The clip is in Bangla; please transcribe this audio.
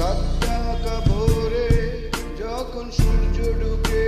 সাত ভোরে যখন সূর্য ডুবে